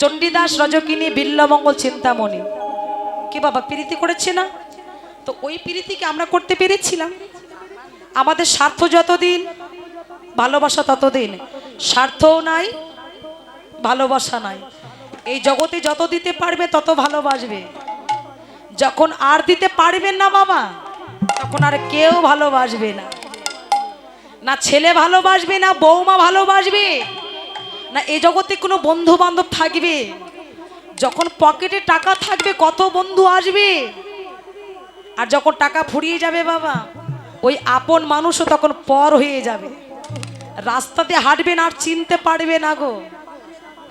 চণ্ডীদাস, রজকিনী, বিল্লমঙ্গল চিন্তামণি কি বাবা, প্রীতি করেছে না? তো ওই প্রীতিকে আমরা করতে পেরেছিলাম। আমাদের স্বার্থ যতদিন, ভালোবাসা ততদিন। স্বার্থও নাই, ভালোবাসা নাই। এই জগতে যত দিতে পারবে, তত ভালোবাসবে। যখন আর দিতে পারবেন না বাবা, তখন আর কেউ ভালোবাসবে না। না ছেলে ভালোবাসবে, না বৌমা ভালোবাসবে। না, এ জগতে কোনো বন্ধু বান্ধব থাকবে? যখন পকেটে টাকা থাকবে, কত বন্ধু আসবে? আর যখন টাকা ফুরিয়ে যাবে বাবা, ওই আপন মানুষও তখন পর হয়ে যাবে। রাস্তাতে হাঁটবেন আর চিনতে পারবে না গো।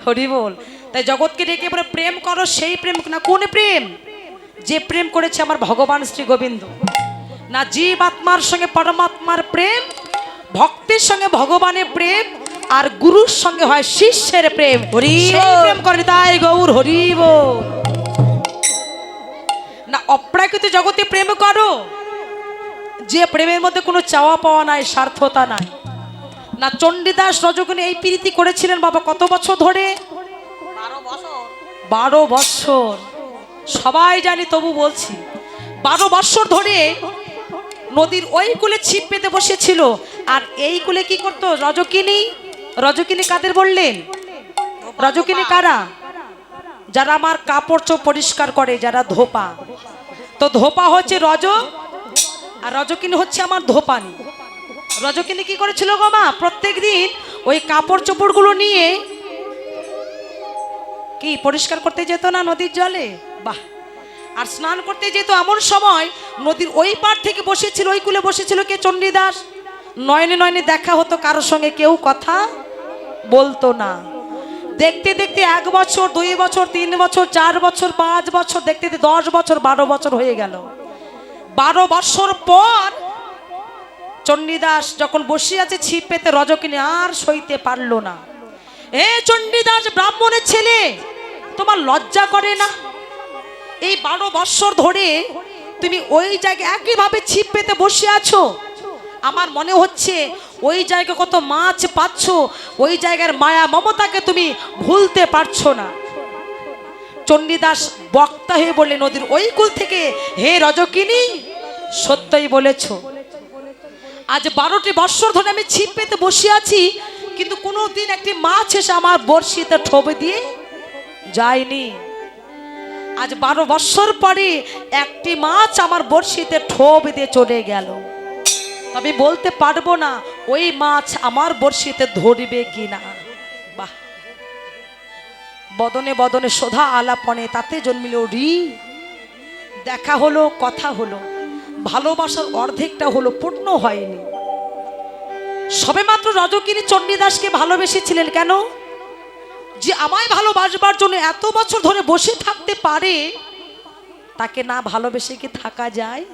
হরি বল। তাই জগৎকে ডেকে বলে, প্রেম করো, সেই প্রেম না, কোন প্রেম? যে প্রেম করেছে আমার ভগবান শ্রী গোবিন্দ। না, জীব আত্মার সঙ্গে পরমাত্মার প্রেম, ভক্তের সঙ্গে ভগবানের প্রেম আর গুরুর সঙ্গে হয় শিষ্যের প্রেম। হরি প্রেম করে তাই গৌর হরিব না অপ্রাকৃত জগতে প্রেম করো। যে প্রেমের মধ্যে কোনো চাওয়া পাওয়া নাই স্বার্থতা নাই। না চণ্ডীদাস রজগুনি এই প্রীতি করেছিলেন বাবা কত বছর ধরে? বারো বৎসর সবাই জানি তবু বলছি বারো বৎসর ধরে নদীর ওই কূলে ছিপ পেতে বসেছিল। আর এই কূলে কি করতো রজকিনী? রজকিনী কাদের বললেন? রজকিনী কারা? যারা আমার কাপড় চোপ পরিষ্কার করে, যারা ধোপা। তো ধোপা হচ্ছে রজ, আর রজকিনী হচ্ছে আমার ধোপানি। রজকিনী কি করেছিল গো মা? প্রত্যেক দিন ওই কাপড় চোপড়গুলো নিয়ে কি, পরিষ্কার করতে যেত না নদীর জলে? বাহ! আর স্নান করতে যেত এমন সময় নদীর ওই পার থেকে বসেছিল, ওই কূলে বসেছিল কে? চণ্ডীদাস। নয়নে নয়নে দেখা হতো কারোর সঙ্গে কেউ কথা বলতো না। দেখতে দেখতে এক বছর, দুই বছর, তিন বছর, চার বছর, পাঁচ বছর, দেখতে দেখতে দশ বছর, বারো বছর হয়ে গেল। বারো বছর পর চণ্ডীদাস যখন বসে আছে ছিপ পেতে রজকিনী আর সইতে পারল না। এ চণ্ডীদাস ব্রাহ্মণের ছেলে, তোমার লজ্জা করে না? এই বারো বৎসর ধরে তুমি ওই জায়গায় একইভাবে ছিপ পেতে বসে আছো? আমার মনে হচ্ছে ওই জায়গায় কত মাছ পাচ্ছ, ওই জায়গার মায়া মমতাকে তুমি ভুলতে পারছ না। চণ্ডীদাস বক্তা হয়ে বললে নদীর ওই কুল থেকে হে রজকিনী, সত্যই বলেছ। আজ বারোটি বৎসর ধরে আমি ছিপ পেতে বসে আছি, কিন্তু কোনো দিন একটি মাছ এসে আমার বড়শিতে ঠোবে দিয়ে যায়নি। আজ বারো বৎসর পরে একটি মাছ আমার বড়শিতে ঠোব দিয়ে চলে গেল। তবে বলতে পারব না, ওই মাছ আমার বড়শিতে ধরবে কিনা। বাহ। বদনে বদনে সোধা আলাপনে তাতে জন্মিল রি। দেখা হলো, কথা হলো। ভালোবাসার অর্ধেকটা হলো পূর্ণ হয়নি। সবেমাত্র রজকিনী চণ্ডীদাসকে ভালোবেসেছিলেন কেন? যে আমায় ভালোবাসবার জন্য এত বছর ধরে বসে থাকতে পারে, তাকে না ভালোবেসে কি থাকা যায়?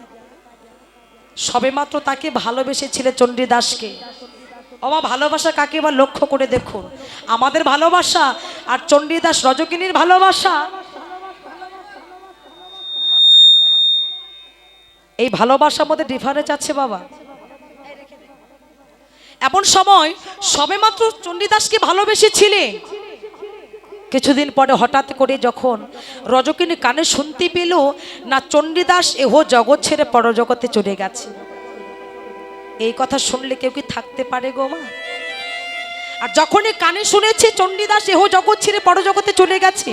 সবেমাত্র তাকে ভালোবেসেছিলেন চণ্ডীদাসকে। অবা ভালোবাসা কাকে বা লক্ষ্য করে দেখুন। আমাদের ভালোবাসা আর চণ্ডীদাস রজকিনীর ভালোবাসা। এই ভালোবাসার মধ্যে ডিফারেন্স আছে বাবা। এমন সময় সবেমাত্র চণ্ডীদাসকে ভালোবেসেছিলেন কিছুদিন পরে হঠাৎ করে যখন রজকিনী কানে শুনতে পেল, না চণ্ডীদাস এহ জগৎ ছেড়ে পরজগতে চলে গেছে। এই কথা শুনলে কেউ কি থাকতে পারে গো মা? আর যখনই কানে শুনেছে চণ্ডীদাস এহ জগৎ ছেড়ে পরজগতে চলে গেছে,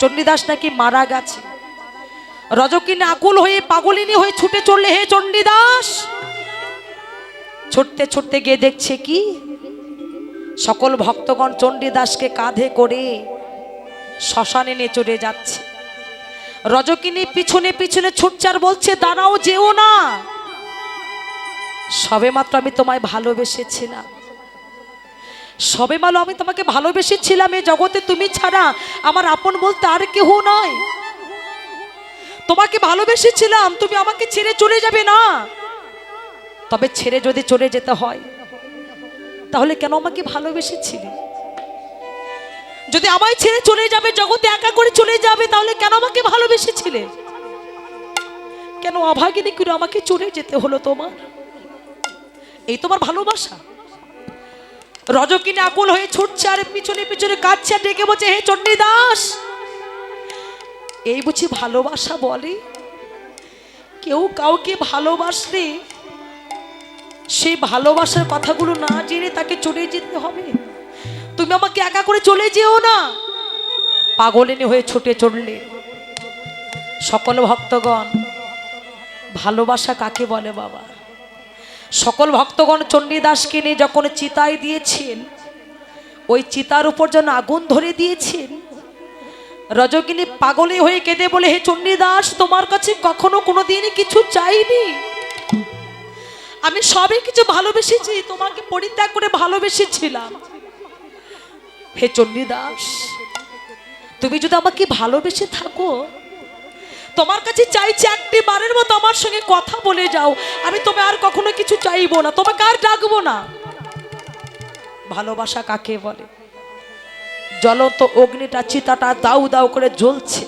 চণ্ডীদাস নাকি মারা গেছে। রজকিনী আকুল হয়ে, পাগলিনী হয়ে ছুটে চললে, হে চণ্ডীদাস! ছুটতে ছুটতে গিয়ে দেখছে কি? সকল ভক্তগণ চণ্ডীদাসকে কাঁধে করে শ্মশানে নিয়ে চলে যাচ্ছে। রজকিনী পিছনে পিছনে ছুটচার বলছে, দাঁড়াও, যেও না। সবে মাত্র আমি তোমায় ভালোবেসেছিলাম সবে মাত্র আমি তোমাকে ভালোবেসেছিলাম এই জগতে, তুমি ছাড়া আমার আপন বলতে আর কেহ নয় তোমাকে ভালোবেসেছিলাম, তুমি আমাকে ছেড়ে চলে যাবে না। তবে ছেড়ে যদি চলে যেতে হয় তাহলে কেন আমাকে ভালোবেসেছিলে? যদি আমায় ছেড়ে চলে যাবে, জগতে একা করে চলে যাবে, তাহলে কেন আমাকে ভালোবেসেছিলে? কেন অভাগিনী করে আমাকে চলে যেতে হলো তোমার? এই তোমার ভালোবাসা? রজকিনী আকুল হয়ে ছুটছে আর পিছনে পিছনে কাঁদছে আর ডেকে বলছে, হে চণ্ডীদাস! এই বুঝি ভালোবাসা বলে? কেউ কাউকে ভালোবাসলে সেই ভালোবাসার কথাগুলো না জেনে তাকে চলে যেতে হবে। তুমি আমাকে একা করে চলে যেও না। পাগলিনী হয়ে ছুটে চললে। সকল ভক্তগণ, ভালোবাসা কাকে বলে বাবা? সকল ভক্তগণ চণ্ডীদাসকে নিয়ে যখন চিতায় দিয়েছেন, ওই চিতার উপর যেন আগুন ধরে দিয়েছেন রজকিনী পাগলে হয়ে কেঁদে বলে, হে চণ্ডীদাস, তোমার কাছে কখনো কোনোদিনই কিছু চাইনি? আমি সবই কিছু ভালোবেসেছি, তোমাকে পরিত্যাগ করে ভালোবেসেছিলাম। হে চণ্ডীদাস, তুমি যদি আমাকে ভালোবেসে থাকো, তোমার কাছে চাইছি একটি বারের মতো আমার সঙ্গে কথা বলে যাও। আমি তোমায় আর কখনো কিছু চাইব না, তোমাকে আর ডাকবো না। ভালোবাসা কাকে বলে? জ্বলন্ত অগ্নিটা চিতাটা দাউ দাউ করে জ্বলছে।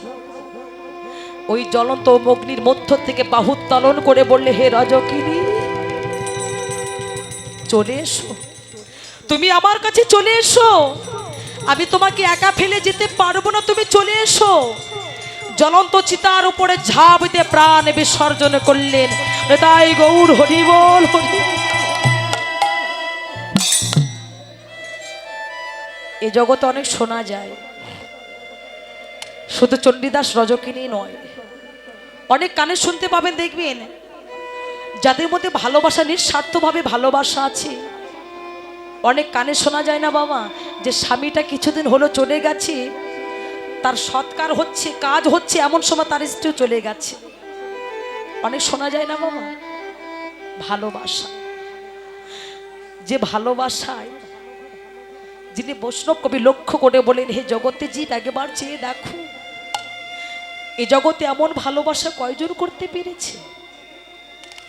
ওই জ্বলন্ত অগ্নির মধ্য থেকে বাহু উত্তোলন করে বললে, হে রজকিনী চলে এসো। তুমি আমার কাছে চলে এসো। আমি তোমাকে একা ফেলে যেতে পারব না, তুমি চলে এসো। জ্বলন্ত চিতার উপরে ঝাঁপ দিয়ে প্রাণ বিসর্জন করলেন। তাই গৌর হরি এ জগতে অনেক শোনা যায়। শুধু চণ্ডীদাস রজকিনী নয়, অনেক কানে শুনতে পাবেন, দেখবেন। যাদের মধ্যে ভালোবাসা নিঃস্বার্থভাবে ভালোবাসা আছে। অনেক কানে শোনা যায় না বাবা, যে স্বামীটা কিছুদিন হলো চলে গেছে, তার সৎকার হচ্ছে, কাজ হচ্ছে, এমন সময় তার স্ত্রীও চলে গেছে। অনেক শোনা যায় না বাবা? ভালোবাসা। যে ভালোবাসায়, যিনি বৈষ্ণব কবি লক্ষ্য করে বলেন, হে জগতে জীব, একবার চেয়ে দেখো। এ জগতে এমন ভালোবাসা কয়জন করতে পেরেছে?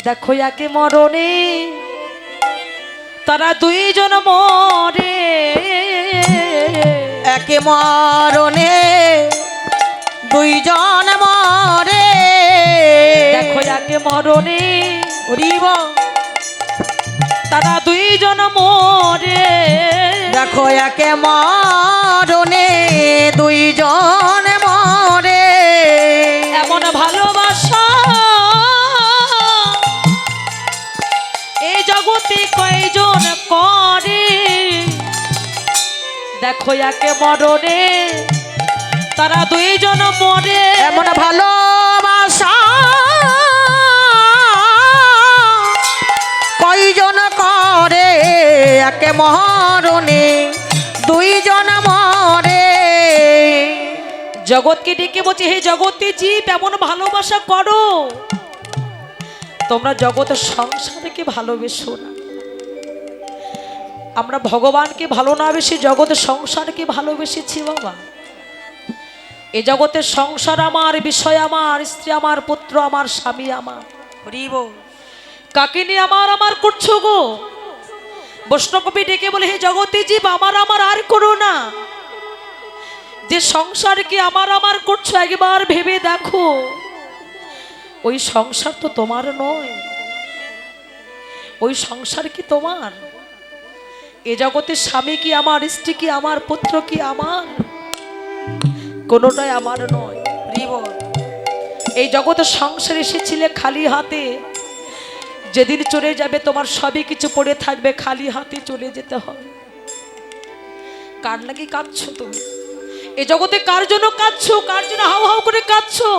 দেখো একে মরণে তারা দুইজন মরে। একে মরণে দুইজন মরে। দেখো একে মরণে হরিব তারা দুইজন মরে। দেখো একে মরণে দুইজন দেখো একে মরণে তারা দুইজন মরে। এমন ভালোবাসা। কয়জন করে একে মরণে? দুইজন মরে। জগৎকে ডেকে বলছে? হে জগতে জীব এমন ভালোবাসা করো। তোমরা জগতের সংসারকে ভালোবেসো না। আমরা ভগবানকে ভালো না বেশি জগতের সংসারকে ভালোবেসেছি বাবা। এ জগতের সংসার আমার, বিষয় আমার, স্ত্রী আমার, পুত্র আমার, স্বামী আমার। হরিব কাকে নিয়ে আমার আমার করছ গো। বৈষ্ণবকবি ডেকে বলে, হে জগতে জীব আমার আমার আর করো না। যে সংসারকে আমার আমার করছ, একবার ভেবে দেখো। ওই সংসার তো তোমার নয়। ওই সংসার কি তোমার? এ জগতে স্বামী কি আমার, স্ত্রী কি আমার, পুত্র কি আমার? কোনোটাই আমার নয় হরিব এই জগতে সংসার এসেছিলে খালি হাতে। যেদিন চলে যাবে তোমার সবই কিছু পড়ে থাকবে, খালি হাতে চলে যেতে হবে কার লাগি কাঁদছো তুমি? এ জগতে কার জন্য কাঁদছো? কার জন্য হাউ হাউ করে কাঁদছো?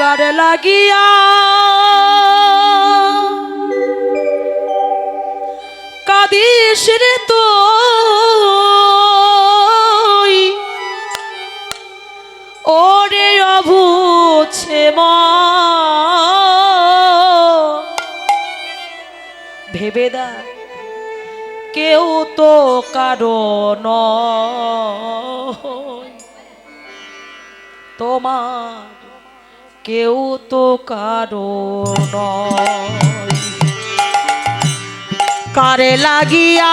কার লাগিয়া কাদিস রে তুই। ওরে অভুছে ভেবে দা কেউ তো কারণ তোমার কেউ তো কারণ কারে লাগিয়া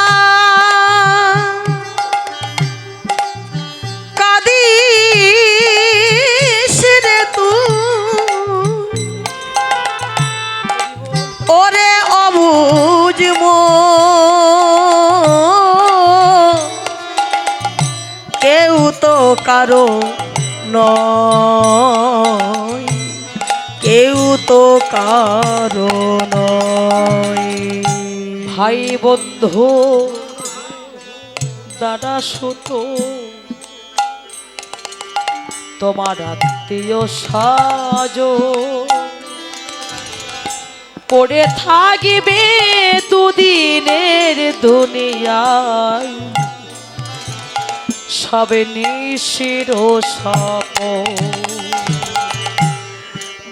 কারও নয়। কেউ তো কারও নয়। ভাই বন্ধু দাদা সুত, তোমার আত্মীয় সাজ। পড়ে থাকিবে দুদিনের দুনিয়ায়। সবে নিশির সাপ।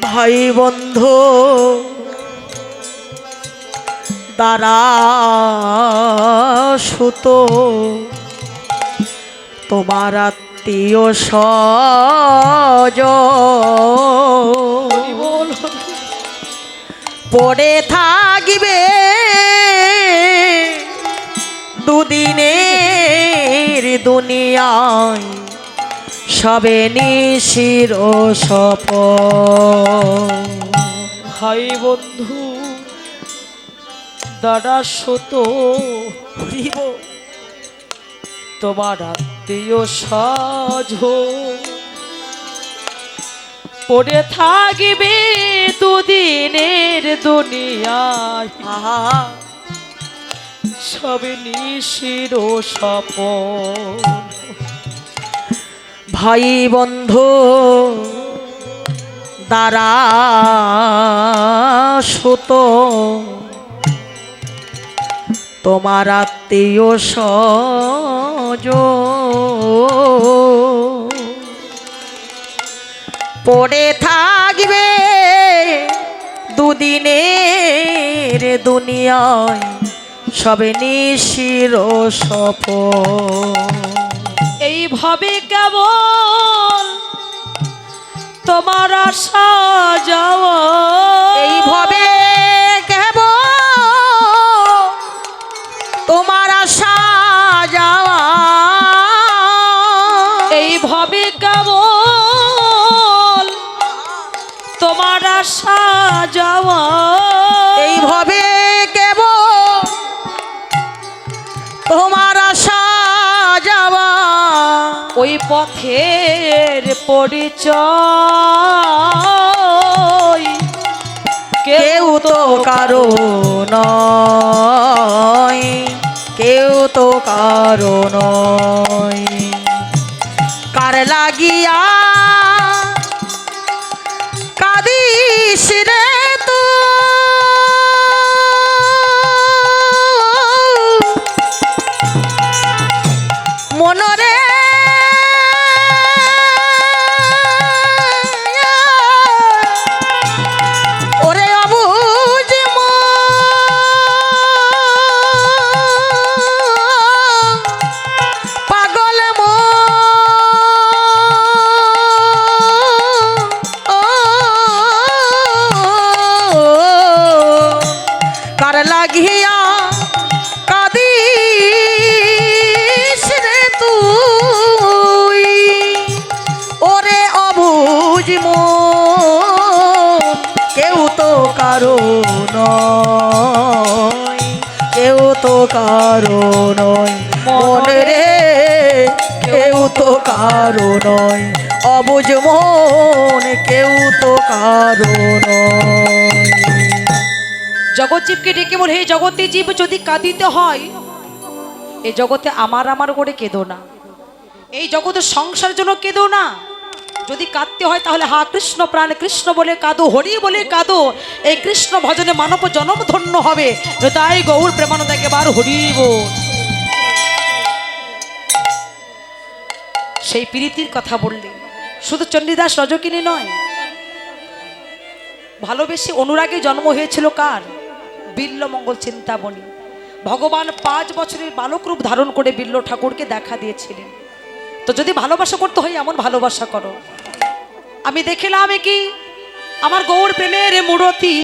ভাই বন্ধু দ্বারা সুত তোমার আত্মীয় সজ পড়ে থাকিবে দুদিনের দুনিয়ায় সবে নিশির ও সপ ভাই বন্ধু দাদা সত তোমার আত্মীয় সাজ পড়ে থাকিবে দুদিনের দুনিয়ায়। সবে নিশির ভাই বন্ধু দ্বারা সুত। তোমার আত্মীয় সজ। পড়ে থাকবে দুদিনের দুনিয়ায়। সবে নিশির সফল। এইভাবে কেবল তোমার আশা যাওয়া। এইভাবে কেব তোমার আশা যাওয়া। এইভাবে কেবল তোমার আশা যাওয়া। পথের পরিচয়। কেউ তো কারও নয়। কেউ তো কারও নয়। কার লাগিয়া কাদিস রে? কেউ তো কারও নয়। মন রে, কেউ তো কারও নয়। অবুজ মন, কেউ তো কারও নয়। জগৎ জীবকে ডেকে বলে, হে জগতে জীব, যদি কাঁদিতে হয়, এ জগতে আমার আমার করে কেঁদো না। এই জগতে সংসার জন্য কেঁদো না। যদি কাঁদতে হয় তাহলে হা কৃষ্ণ প্রাণ, কৃষ্ণ বলে কাঁদো, হরি বলে কাঁদো। এই কৃষ্ণ ভজনে মানব জনম ধন্য হবে। তাই গৌর প্রেমানন্দ একেবার হরি বল সেই প্রীতির কথা বললেন শুধু চণ্ডীদাস রজকিনী নয়, ভালোবেসে অনুরাগে জন্ম হয়েছিল কার? বিল্লমঙ্গল চিন্তামণি। ভগবান পাঁচ বছরের বালক রূপ ধারণ করে বিল্ল ঠাকুরকে দেখা দিয়েছিলেন। তো যদি ভালোবাসা করতে হয়, এমন ভালোবাসা করো। আমি দেখিলাম কি? আমার গৌর প্রেমের মূরতি